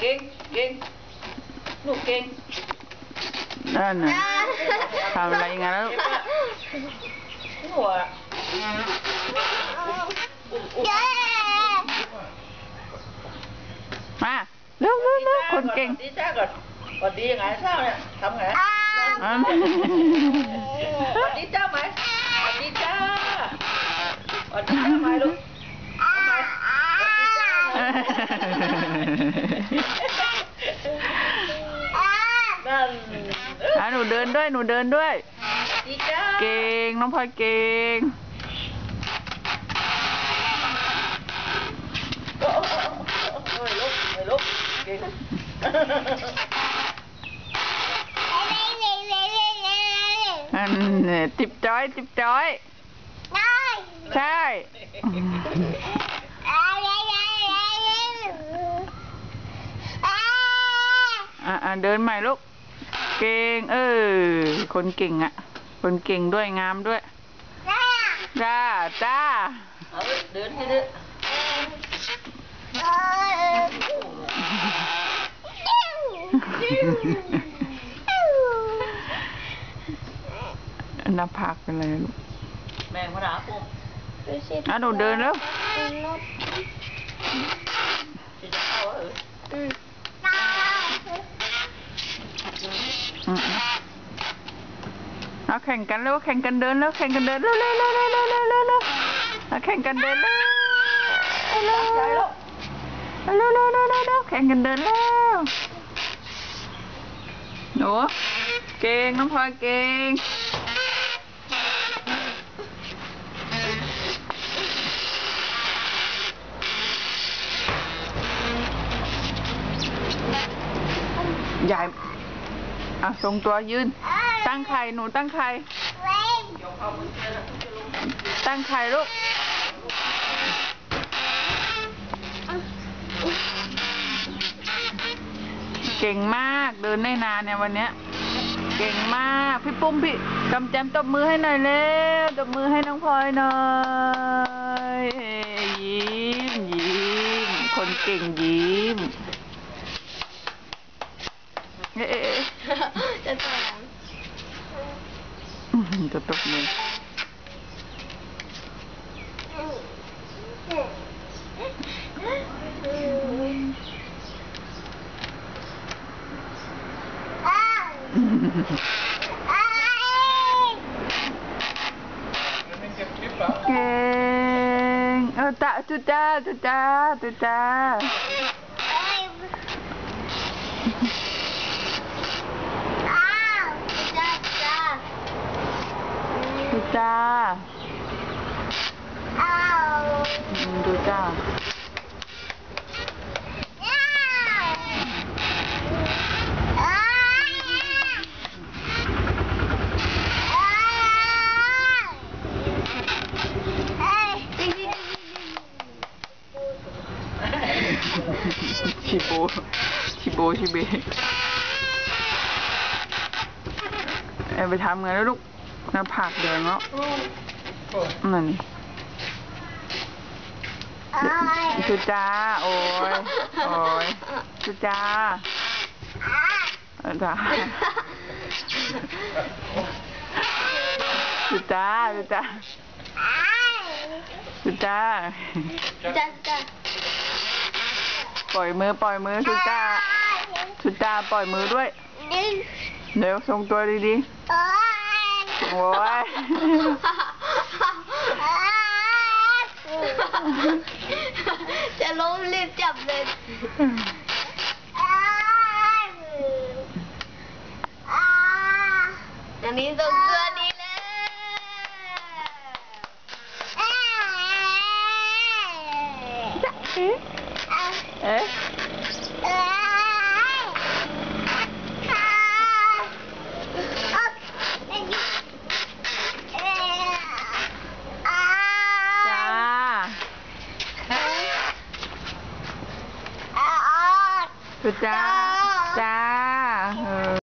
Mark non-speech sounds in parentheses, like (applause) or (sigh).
เก่งเก่งลูกเก่ง นั่นน่ะทำอะไรงั้นแล้ว หัว มาเร็วเร็วเร็วคนเก่ง ดีจ้าก่อนสวัสดียังไงเช้าเนี่ยทำไง อ่ะ สวัสดีจ้าไหมสวัสดีจ้าสวัสดีจ้าไหมลูก อ่ะหนูเดินด้วยหนูเดินด้วย สวัสดีจ้า เก่งน้องพลอยเก่ง โอ้โหโอ้ยลุกโอ้ยลุกเก่ง อันนี้จิบจ้อยจิบจ้อย ใช่ เดินใหม่ลูก เก่ง เออ คนเก่งอะ คนเก่งด้วยงามด้วย จ้า จ้าเอาไปเดินให้ดื้อหน้าผากเป็นอะไรลูก แมงพระดาปุ๊บอะหนูเดินแล้วจะจะเข้าเหรออื แข่งกันแล้วแข่งกันเดินแล้วแข่งกันเดินแล้วแล้วแล้วแล้วแล้วแล้วแล้วแข่งกันเดินแล้วแล้วแล้วแล้วแล้วแล้วแข่งกันเดินแล้วหนูเก่งน้องพลอยเก่งใหญ่อ่ะทรงตัวยืน ตั้งไข่หนูตั้งไข่ตั้งไข่ลูกเก่งมากเดินได้นานเนี่ยวันเนี้ย เก่งมากพี่ปุ้มพี่กำแจมตบมือให้หน่อยเร็วตบมือให้น้องพลอยหน่อยยิ้มยิ้มคนเก่งยิ้มเอ๊ะ (laughs) tutup nih Keng. Oh tak sudah, sudah, sudah. ชิโบชิโบชิเบเอ้ยไปทำไงแล้วลูกหน้าผากเดินแล้วนั่นจุจ้า โอ้ยโอ้ยจุจ้าเออจ้าจุจ้าจุจ้าจุจ้าจะจะ ปล่อยมือปล่อยมือสุจ้าสุจ้าปล่อยมือด้วย เดี๋ยวทรงตัวดีๆ โอ้ยจะล้มรีบจับเลยอันนี้ทรงตัวดีแล้วเ哎，开，开，哦，哎你，哎，啊，咋？开，啊哦，咋咋？